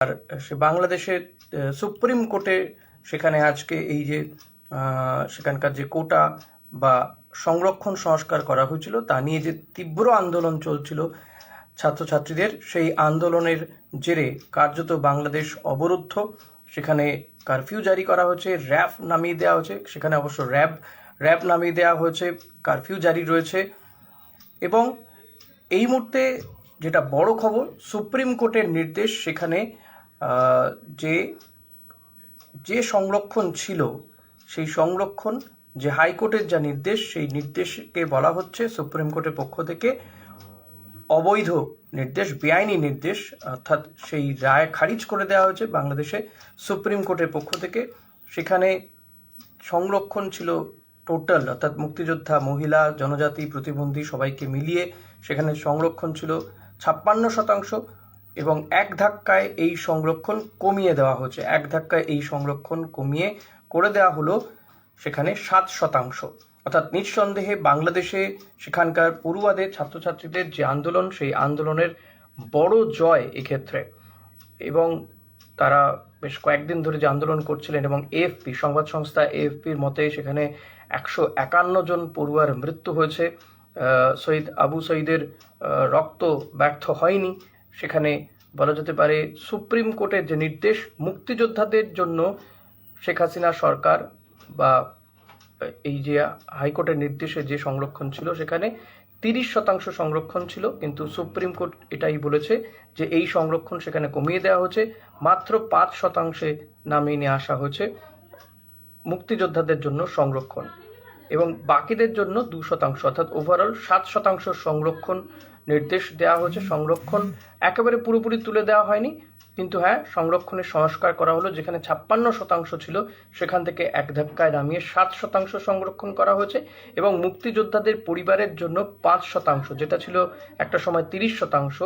আর সে বাংলাদেশের সুপ্রিম কোর্টে সেখানে আজকে এই যে সেখানকার যে কোটা বা সংরক্ষণ সংস্কার করা হয়েছিল, তা নিয়ে যে তীব্র আন্দোলন চলছিল ছাত্রছাত্রীদের, সেই আন্দোলনের জেরে কার্যত বাংলাদেশ অবরুদ্ধ। সেখানে কারফিউ জারি করা হয়েছে, র্যাব নামিয়ে দেওয়া হয়েছে, সেখানে অবশ্য র্যাব র্যাব নামিয়ে দেওয়া হয়েছে, কারফিউ জারি রয়েছে। এবং এই মুহূর্তে যেটা বড় খবর, সুপ্রিম কোর্টের নির্দেশ সেখানে যে যে সংরক্ষণ ছিল, সেই সংরক্ষণ যে হাইকোর্টের যা নির্দেশ, সেই নির্দেশকে বলা হচ্ছে সুপ্রিম কোর্টের পক্ষ থেকে অবৈধ নির্দেশ, বেআইনি নির্দেশ, অর্থাৎ সেই রায় খারিজ করে দেওয়া হয়েছে বাংলাদেশে সুপ্রিম কোর্টের পক্ষ থেকে। সেখানে সংরক্ষণ ছিল টোটাল, অর্থাৎ মুক্তিযোদ্ধা, মহিলা, জনজাতি, প্রতিবন্ধী সবাইকে মিলিয়ে সেখানে সংরক্ষণ ছিল ছাপ্পান্ন শতাংশ। এবং এক ধাক্কায় এই সংরক্ষণ কমিয়ে দেওয়া হয়েছে। এক ধাক্কায় এই সংরক্ষণ কমিয়ে করে দেওয়া হলো সেখানে সাত শতাংশ। অর্থাৎ নিঃসন্দেহে বাংলাদেশে সেখানকার পড়ুয়াদের, ছাত্রছাত্রীদের যে আন্দোলন, সেই আন্দোলনের বড় জয় এক্ষেত্রে। এবং তারা বেশ কয়েকদিন ধরে যে আন্দোলন করছিলেন এবং এএফপি, সংবাদ সংস্থা এএফপির মতে সেখানে একশো একান্ন জন পড়ুয়ার মৃত্যু হয়েছে। শহীদ আবু সঈদের রক্ত ব্যর্থ হয়নি। সেখানে বলা যেতে পারে সুপ্রিম কোর্টের যে নির্দেশ মুক্তিযোদ্ধাদের জন্য শেখ হাসিনা সরকার বা এই যে হাইকোর্টের নির্দেশে যে সংরক্ষণ ছিল সেখানে তিরিশ শতাংশ সংরক্ষণ ছিল, কিন্তু সুপ্রিম কোর্ট এটাই বলেছে যে এই সংরক্ষণ সেখানে কমিয়ে দেওয়া হয়েছে। মাত্র পাঁচ শতাংশে নামিয়ে নিয়ে আসা হয়েছে মুক্তিযোদ্ধাদের জন্য সংরক্ষণ। এবং বাকিদের জন্য দু শতাংশ, অর্থাৎ ওভারঅল সাত শতাংশ সংরক্ষণ নির্দেশ দেওয়া হয়েছে। সংরক্ষণ একেবারে পুরোপুরি তুলে দেওয়া হয়নি, কিন্তু হ্যাঁ সংরক্ষণের সংস্কার করা হলো, যেখানে ছাপ্পান্ন শতাংশ ছিল, সেখান থেকে এক ধাক্কায় নামিয়ে সাত শতাংশ সংরক্ষণ করা হয়েছে এবং মুক্তিযোদ্ধাদের পরিবারের জন্য পাঁচ শতাংশ, যেটা ছিল একটা সময় তিরিশ শতাংশ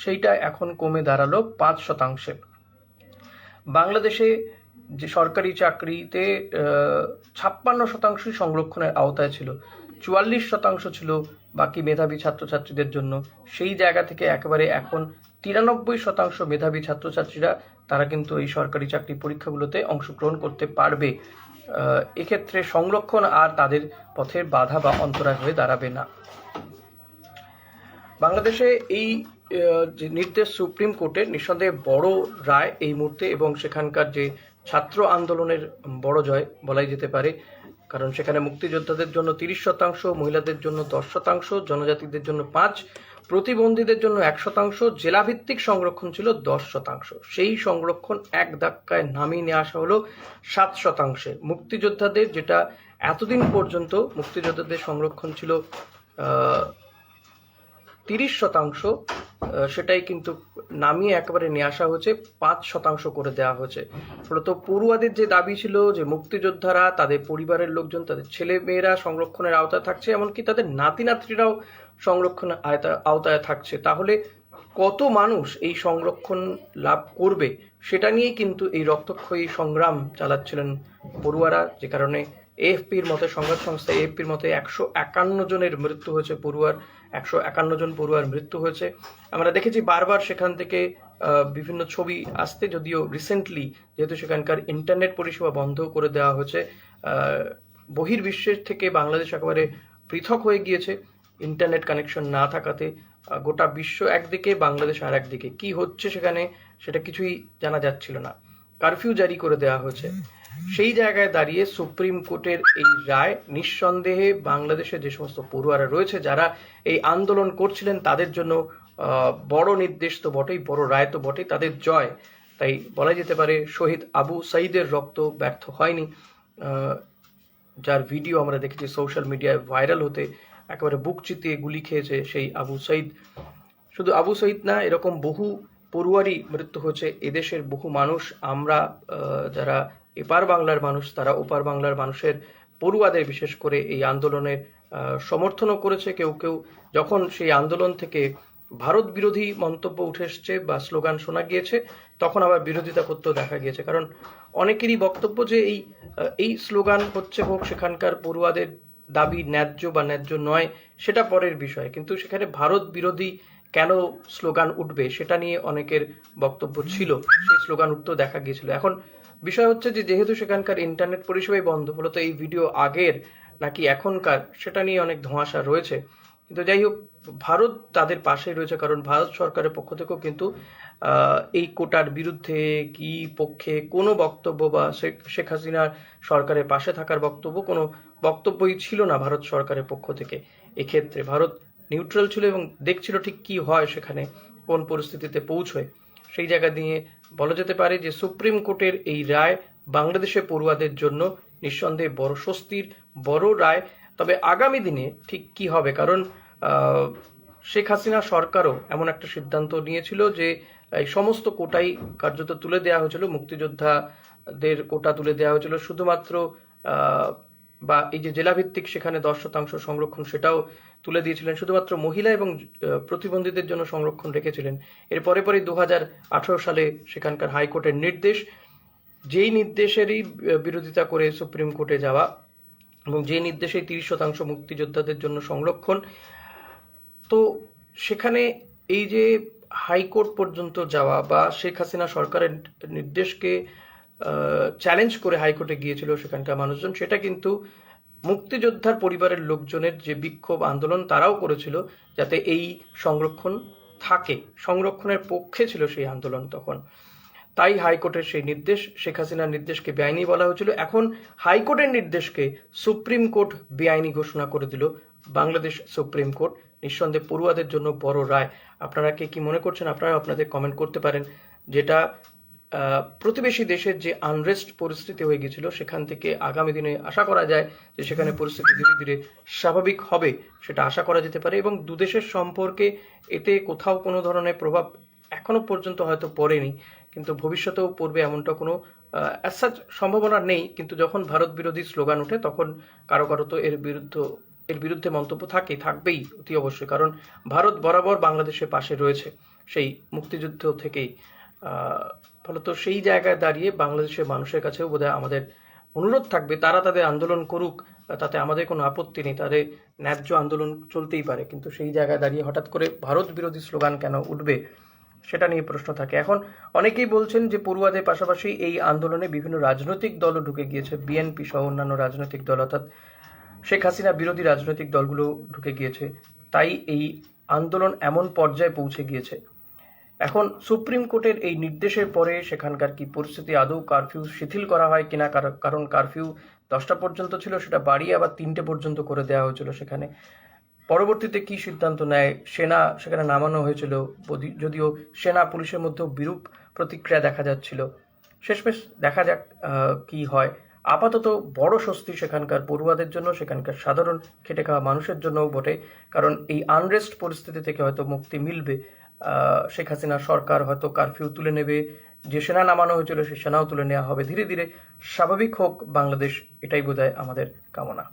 সেইটা এখন কমে দাঁড়াল পাঁচ শতাংশে। বাংলাদেশে যে সরকারি চাকরিতে ছাপ্পান্ন শতাংশই সংরক্ষণের আওতায় ছিল। চুয়াল্লিশ শতাংশ ছিল বাকি মেধাবী ছাত্রছাত্রীদের জন্য। সেই জায়গা থেকে একেবারে এখন তিরানব্বই শতাংশ মেধাবী ছাত্রছাত্রীরা তারা কিন্তু এই সরকারি চাকরি পরীক্ষাগুলোতে অংশগ্রহণ করতে পারবে। এক্ষেত্রে সংরক্ষণ আর তাদের পথের বাধা বা অন্তরায় হয়ে দাঁড়াবে না। বাংলাদেশে এই যে নির্দেশ সুপ্রিম কোর্টের নিঃসন্দেহে বড় রায় এই মুহূর্তে এবং সেখানকার যে ছাত্র আন্দোলনের বড় জয় বলাই যেতে পারে, কারণ সেখানে মুক্তিযোদ্ধাদের জন্য তিরিশ শতাংশ, মহিলাদের জন্য দশ শতাংশ, জনজাতিদের জন্য পাঁচ, প্রতিবন্ধীদের জন্য এক শতাংশ, জেলাভিত্তিক সংরক্ষণ ছিল দশ শতাংশ। সেই সংরক্ষণ এক ধাক্কায় নামিয়ে নিয়ে আসা হলো সাত শতাংশে। মুক্তিযোদ্ধাদের যেটা এতদিন পর্যন্ত, মুক্তিযোদ্ধাদের সংরক্ষণ ছিল তিরিশ শতাংশ সেটাই কিন্তু নামিয়ে একেবারে নিয়ে আসা হয়েছে, পাঁচ শতাংশ করে দেওয়া হয়েছে। ফলত পড়ুয়াদের যে দাবি ছিল যে মুক্তিযোদ্ধারা, তাদের পরিবারের লোকজন, তাদের ছেলে মেয়েরা সংরক্ষণের আওতায় থাকছে, এমনকি তাদের নাতি নাতনিরাও সংরক্ষণের আয়তা- আওতায় থাকছে। তাহলে কত মানুষ এই সংরক্ষণ লাভ করবে, সেটা নিয়েই কিন্তু এই রক্তক্ষয়ী সংগ্রাম চালাচ্ছিলেন পড়ুয়ারা, যে কারণে এএফপির মতে সংবাদ সংস্থা এএফপির মতে একশো একান্ন জনের মৃত্যু হয়েছে পড়ুয়ার, একশো একান্ন জন পড়ুয়ার মৃত্যু হয়েছে। আমরা দেখেছি বারবার সেখান থেকে বিভিন্ন ছবি আসতে যদিও রিসেন্টলি যেহেতু সেখানকার ইন্টারনেট পরিষেবা বন্ধ করে দেওয়া হয়েছে। বহির্বিশ্বের থেকে বাংলাদেশ একেবারে পৃথক হয়ে গিয়েছে ইন্টারনেট কানেকশন না থাকাতে। গোটা বিশ্ব একদিকে, বাংলাদেশ আর একদিকে। কি হচ্ছে সেখানে সেটা কিছুই জানা যাচ্ছিল না। কারফিউ জারি করে দেওয়া হয়েছে। সেই জায়গায় দাঁড়িয়ে সুপ্রিম কোর্টের এই রায় নিঃসন্দেহে বাংলাদেশে যে সমস্ত পড়ুয়ারা রয়েছে, যারা এই আন্দোলন করছিলেন, তাদের জন্য বড় নির্দেশ তো বটেই, বড় রায় তো বটেই, তাদের জয়। তাই বলা যেতে পারে, শহীদ আবু সাইদের রক্ত ব্যর্থ হয়নি। যার ভিডিও আমরা দেখেছি সোশ্যাল মিডিয়ায় ভাইরাল হতে একেবারে বুক চিতিয়ে গুলি খেয়েছে সেই আবু সাইদ। শুধু আবু সঈদ না, এরকম বহু পড়ুয়ারই মৃত্যু হচ্ছে এদেশের বহু মানুষ, আমরা যারা এপার বাংলার মানুষ, তারা ওপার বাংলার মানুষের পড়ুয়াদের বিশেষ করে এই আন্দোলনের সমর্থনও করেছে। কেউ কেউ যখন সেই আন্দোলন থেকে ভারত বিরোধী মন্তব্য উঠে এসছে বা স্লোগান শোনা গিয়েছে, তখন আবার বিরোধিতা করতেও দেখা গিয়েছে। কারণ অনেকেরই বক্তব্য যে এই এই স্লোগান হচ্ছে হোক, সেখানকার পড়ুয়াদের দাবি ন্যায্য বা ন্যায্য নয়, সেটা পরের বিষয়। কিন্তু সেখানে ভারত বিরোধী কেন স্লোগান উঠবে সেটা নিয়ে অনেকের বক্তব্য ছিল, সেই স্লোগান উঠতেও দেখা গিয়েছিল। এখন বিষয় হচ্ছে যে, যেহেতু সেখানকার ইন্টারনেট পরিষেবাই বন্ধ হলো তো এই ভিডিও আগের নাকি এখনকার সেটা নিয়ে অনেক ধোঁয়াশা রয়েছে। কিন্তু যাই হোক, ভারত তাদের পাশেই রয়েছে, কারণ ভারত সরকারের পক্ষ থেকেও কিন্তু এই কোটার বিরুদ্ধে কি পক্ষে কোনো বক্তব্য বা শেখ হাসিনার সরকারের পাশে থাকার বক্তব্য, কোনো বক্তব্যই ছিল না ভারত সরকারের পক্ষ থেকে। এক্ষেত্রে ভারত নিউট্রাল ছিল এবং দেখছিল ঠিক কি হয় সেখানে, কোন পরিস্থিতিতে পৌঁছয়। সেই জায়গা দিয়ে বলা যেতে পারে যে সুপ্রিম কোর্টের এই রায় বাংলাদেশে পড়ুয়াদের জন্য নিঃসন্দেহে বড় স্বস্তির, বড় রায়। তবে আগামী দিনে ঠিক কি হবে? কারণ শেখ হাসিনা সরকারও এমন একটা সিদ্ধান্ত নিয়েছিল যে, এই সমস্ত কোটাই কার্যত তুলে দেওয়া হয়েছিল, মুক্তিযোদ্ধাদের কোটা তুলে দেওয়া হয়েছিল। শুধুমাত্র বা এই যে জেলাভিত্তিক সেখানে দশ শতাংশ সংরক্ষণ সেটাও তুলে দিয়েছিলেন। শুধুমাত্র মহিলা এবং প্রতিবন্ধীদের জন্য সংরক্ষণ রেখেছিলেন। এর পরে পরে দু হাজার আঠারো সালে সেখানকার হাইকোর্টের নির্দেশ, যেই নির্দেশেরই বিরোধিতা করে সুপ্রিম কোর্টে যাওয়া এবং যে নির্দেশে তিরিশ শতাংশ মুক্তিযোদ্ধাদের জন্য সংরক্ষণ, তো সেখানে এই যে হাইকোর্ট পর্যন্ত যাওয়া বা শেখ হাসিনা সরকারের নির্দেশকে চ্যালেঞ্জ করে হাইকোর্টে গিয়েছিল সেখানকার মানুষজন। সেটা কিন্তু মুক্তিযোদ্ধার পরিবারের লোকজনের যে বিক্ষোভ আন্দোলন তারাও করেছিল, যাতে এই সংরক্ষণ থাকে, সংরক্ষণের পক্ষে ছিল সেই আন্দোলন তখন। তাই হাইকোর্টের সেই নির্দেশ, শেখ হাসিনার নির্দেশকে বেআইনি বলা হয়েছিল। এখন হাইকোর্টের নির্দেশকে সুপ্রিম কোর্ট বেআইনি ঘোষণা করে দিল বাংলাদেশ সুপ্রিম কোর্ট। নিঃসন্দেহে পড়ুয়াদের জন্য বড় রায়। আপনারা কে কি মনে করছেন আপনারা আপনাদের কমেন্ট করতে পারেন। যেটা প্রতিবেশী দেশের যে আনরেস্ট পরিস্থিতি হয়ে গিয়েছিল, সেখান থেকে আগামী দিনে আশা করা যায় যে সেখানে পরিস্থিতি ধীরে ধীরে স্বাভাবিক হবে, সেটা আশা করা যেতে পারে এবং দুদেশের সম্পর্কে এতে কোথাও কোনো ধরনের প্রভাব এখনও পর্যন্ত হয়তো পড়েনি, কিন্তু ভবিষ্যতেও পড়বে এমনটা কোনো অ্যাসাচ সম্ভাবনা নেই, কিন্তু যখন ভারত বিরোধী স্লোগান ওঠে, তখন কারও কারও তো এর বিরুদ্ধে এর বিরুদ্ধে মন্তব্য থাকে থাকবেই অতি অবশ্যই, কারণ ভারত বরাবর বাংলাদেশের পাশে রয়েছে, সেই মুক্তিযুদ্ধ থেকেই। ফলত সেই জায়গায় দাঁড়িয়ে বাংলাদেশের মানুষের কাছেও বোধহয় আমাদের অনুরোধ থাকবে। তারা তাদের আন্দোলন করুক, তাতে আমাদের কোনো আপত্তি নেই। তাদের ন্যায্য আন্দোলন চলতেই পারে, কিন্তু সেই জায়গায় দাঁড়িয়ে হঠাৎ করে ভারত বিরোধী স্লোগান কেন উঠবে, সেটা নিয়ে প্রশ্ন থাকে। এখন অনেকেই বলছেন যে পড়ুয়াদের পাশাপাশি এই আন্দোলনে বিভিন্ন রাজনৈতিক দলও ঢুকে গিয়েছে। বিএনপি সহ অন্যান্য রাজনৈতিক দল, অর্থাৎ শেখ হাসিনা বিরোধী রাজনৈতিক দলগুলো ঢুকে গিয়েছে। তাই এই আন্দোলন এমন পর্যায়ে পৌঁছে গিয়েছে। এখন সুপ্রিম কোর্টের এই নির্দেশের পরে সেখানকার কি পরিস্থিতি? আদৌ কারফিউ শিথিল করা হয় কিনা? কার- কারণ কারফিউ দশটা পর্যন্ত ছিল, সেটা বাড়িয়ে আবার তিনটে পর্যন্ত করে দেওয়া হয়েছিল সেখানে। পরবর্তীতে কি সিদ্ধান্ত নেয়? সেনা সেখানে নামানো হয়েছিল যদিও সেনা পুলিশের মধ্যেও বিরূপ প্রতিক্রিয়া দেখা যাচ্ছিল। শেষমেশ দেখা যাক কি হয়। আপাতত বড় স্বস্তি সেখানকার পড়ুয়াদের জন্য, সেখানকার সাধারণ খেটে খাওয়া মানুষের জন্যও বটে। কারণ এই আনরেস্ট পরিস্থিতি থেকে হয়তো মুক্তি মিলবে। শেখ হাসিনা সরকার হয়তো কারফিউ তুলে নেবে, যে সেনা নামানো হয়েছিল সে সেনাও তুলে নেওয়া হবে। ধীরে ধীরে স্বাভাবিক হোক, বাংলাদেশ এটাই বোধহয় আমাদের কামনা।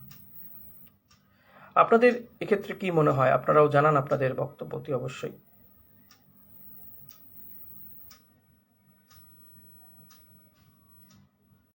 আপনাদের এক্ষেত্রে কি মনে হয়? আপনারাও জানান আপনাদের বক্তব্যটি অবশ্যই।